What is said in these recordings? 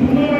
Amen.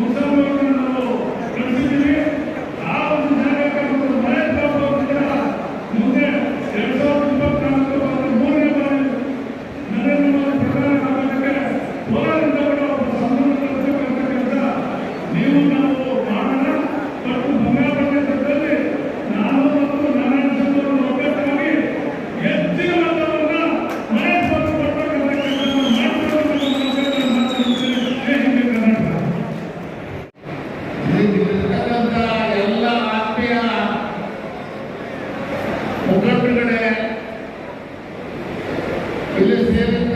ముసలి Amen.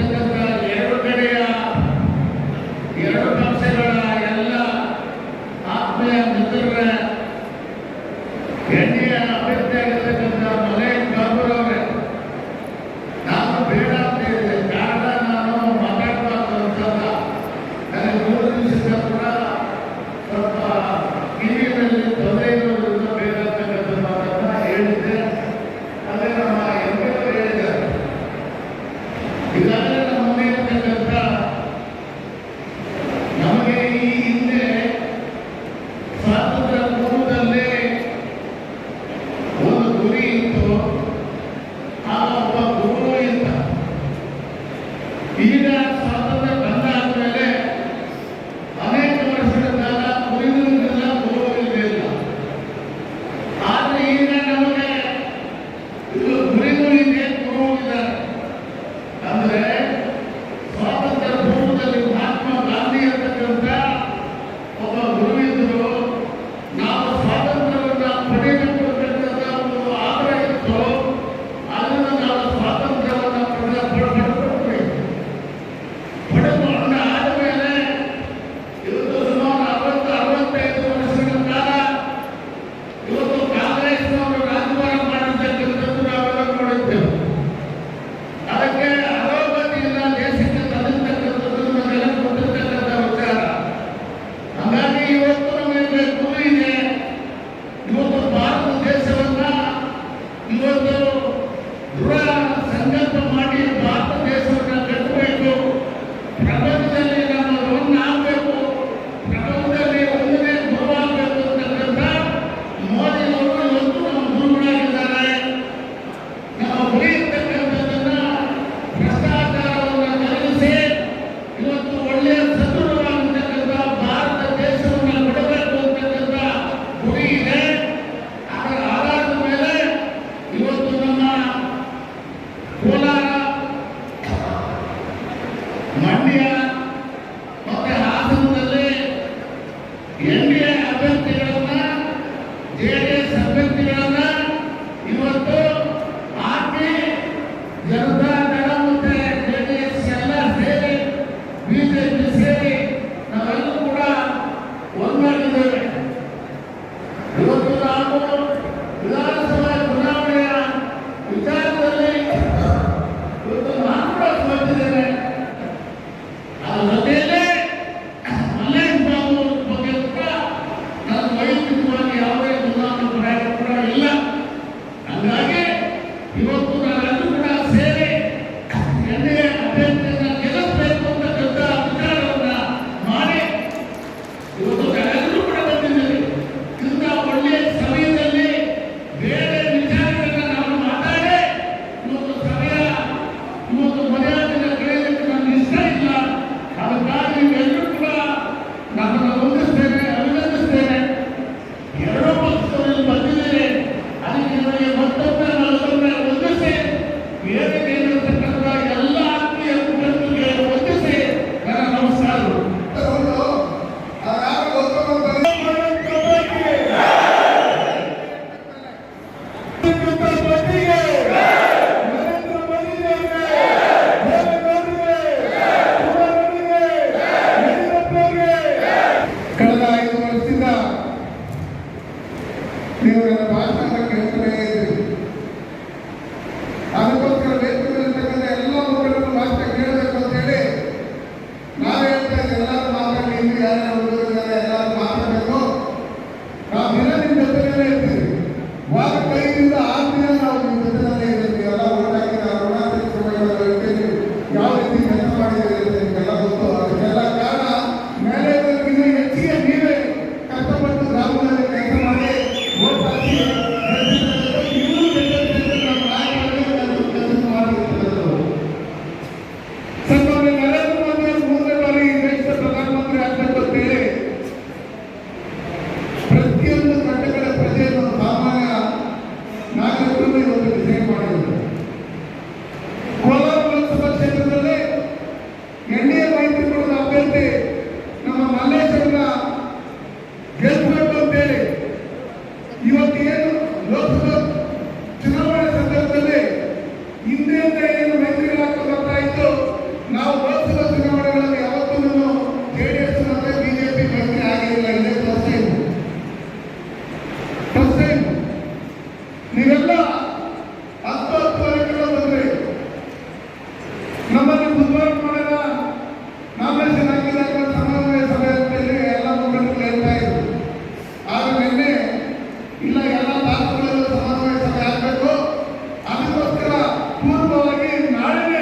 நாடுகள்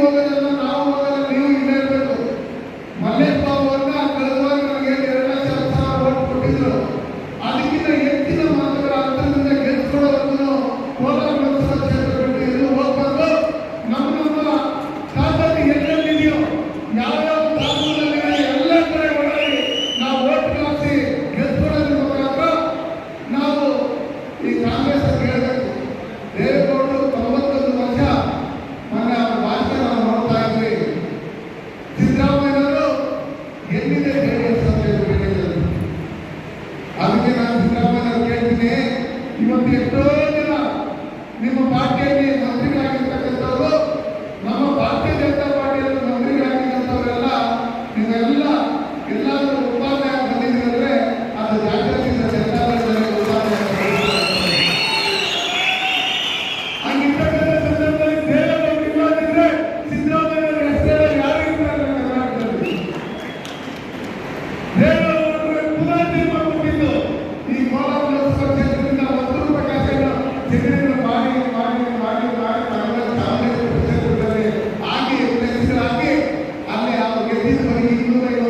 ಹೋಗೋದನ್ನು ನಾವು ಅದಕ್ಕೆ ನಾನು ಚುನಾವಣೆ ಕೇಳ್ತೀನಿ ಇವತ್ತು ಎಷ್ಟೋ ಜನ ನಿಮ್ಮ ಪಾರ್ಟಿಯಲ್ಲಿ ಮಂತ್ರಿಗಳಾಗಿರ್ತಾರೆ. ಇನ್ನೂರ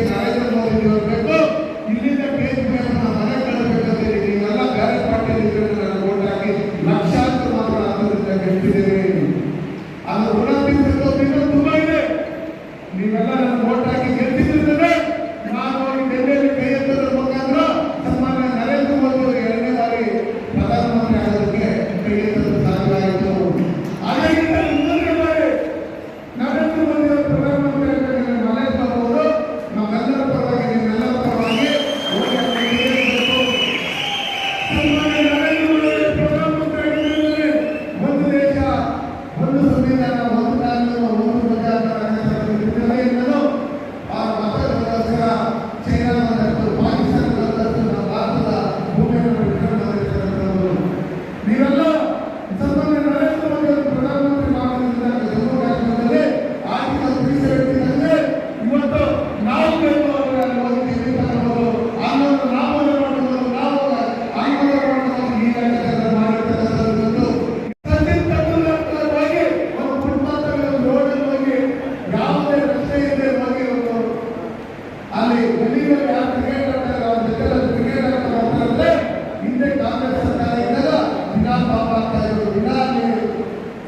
ನರೇಂದ್ರ ಮೋದಿ ಇರಬೇಕು ಇಲ್ಲಿಂದ ಕೇಂದ್ರ ಮನೆ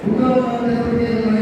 కుటుంబం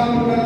Gracias.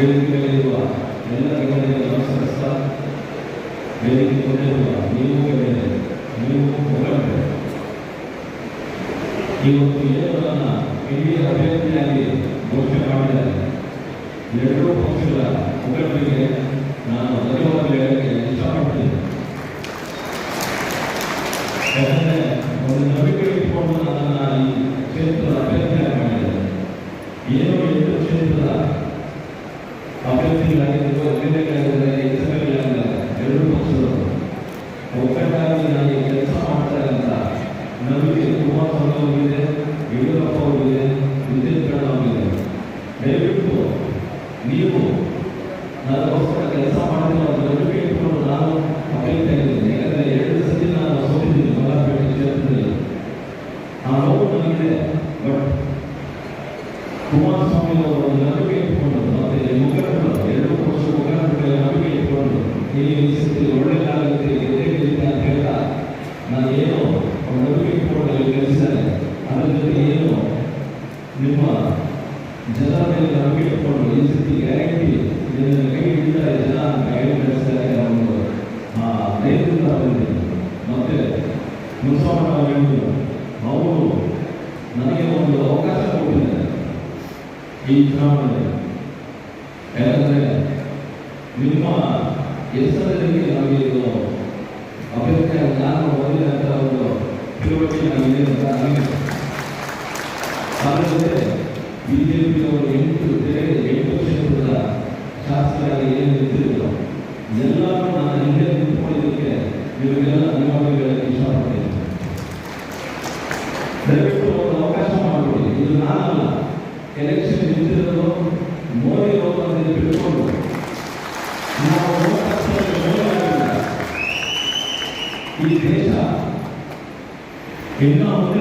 ವೇದಿಕೆಯಲ್ಲಿರುವ ಎಲ್ಲ ಗಣ್ಯರಿಗೆ ನಮಸ್ಕರಿಸ್ತಾ ವೇದಿಕೆ ಕೊಟ್ಟಿರುವ ನೀವು ಗಣ್ಯರೇ, ನೀವು ಹೊರಗಡೆ ಇವತ್ತು ಏಳರನ್ನ ಹಿರಿಯ ಅಭ್ಯರ್ಥಿಯಾಗಿ ಘೋಷಣೆ ಮಾಡಿದ್ದಾರೆ. ಎರಡೂ ಪಕ್ಷಗಳ ಮುಖಂಡರಿಗೆ independiente que ಜನರ ಮೇಲೆ ನಂಬಿಕೆ ಈ ಸತಿ ಗ್ಯಾರಂಟಿ ಇದನ್ನು ಕೈ ಹಿಡಿತಾರೆ ಜನ ಹೇಳಿ ನಡೆಸ್ತಾರೆ ಒಂದು, ಆ ಬಂದಿದೆ. ಮತ್ತೆ ಮುನ್ಸವಣ್ಣ ಅವರು ನನಗೆ ಒಂದು ಅವಕಾಶ ಕೊಟ್ಟಿದ್ದಾರೆ. ಈ ಚುನಾವಣೆ ಯಾಕಂದ್ರೆ ನಿಮ್ಮ ಹೆಸರಲ್ಲಿ ನಮಗೆ ಇದು ಅಭ್ಯರ್ಥಿ ನಾನು ಒಂದೇ ಅಂತ ಒಂದು ತಿಳುವಳಿಕೆ ಅಂತ ನನಗೆ. ಅದರ ಜೊತೆ ಬಿಜೆಪಿಯವರು ಎಂಟು ಎಂಟು ಕ್ಷೇತ್ರದ ಶಾಸಕರಾಗಿ ಏನು ನಿಂತಿದ್ರು ಎಲ್ಲರೂ ನಾನು ಹಿಂದೆ ನಿಂತ್ಕೊಂಡಿದ್ದಕ್ಕೆ ಇವರಿಗೆಲ್ಲ ಧನ್ಯವಾದ ಹೇಳಕ್ಕೆ ಇಷ್ಟಪಡ್ತೀನಿ. ದಯವಿಟ್ಟು ಒಂದು ಅವಕಾಶ ಮಾಡಿಕೊಡಿ. ಇದು ಎಲೆಕ್ಷನ್ ನಿಂತಿರೋದು ಮೋದಿ ಈ ದೇಶ ಇನ್ನು ಮುಂದೆ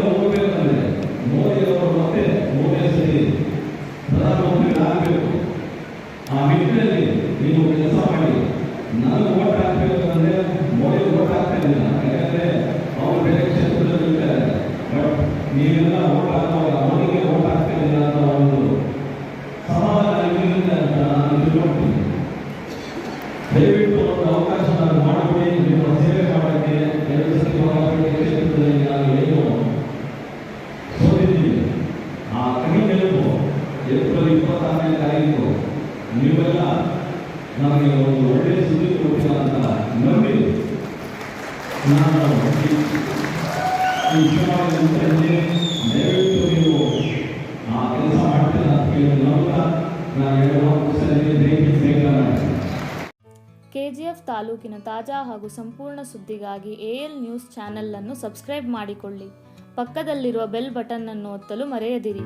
ಸಂಪೂರ್ಣ ಸುದ್ದಿಗಾಗಿ ಎಲ್ ನ್ಯೂಸ್ ಚಾನೆಲ್ ಅನ್ನು ಸಬ್ಸ್ಕ್ರೈಬ್ ಮಾಡಿಕೊಳ್ಳಿ. ಪಕ್ಕದಲ್ಲಿರುವ ಬೆಲ್ ಬಟನ್ ಅನ್ನು ಒತ್ತಲು ಮರೆಯದಿರಿ.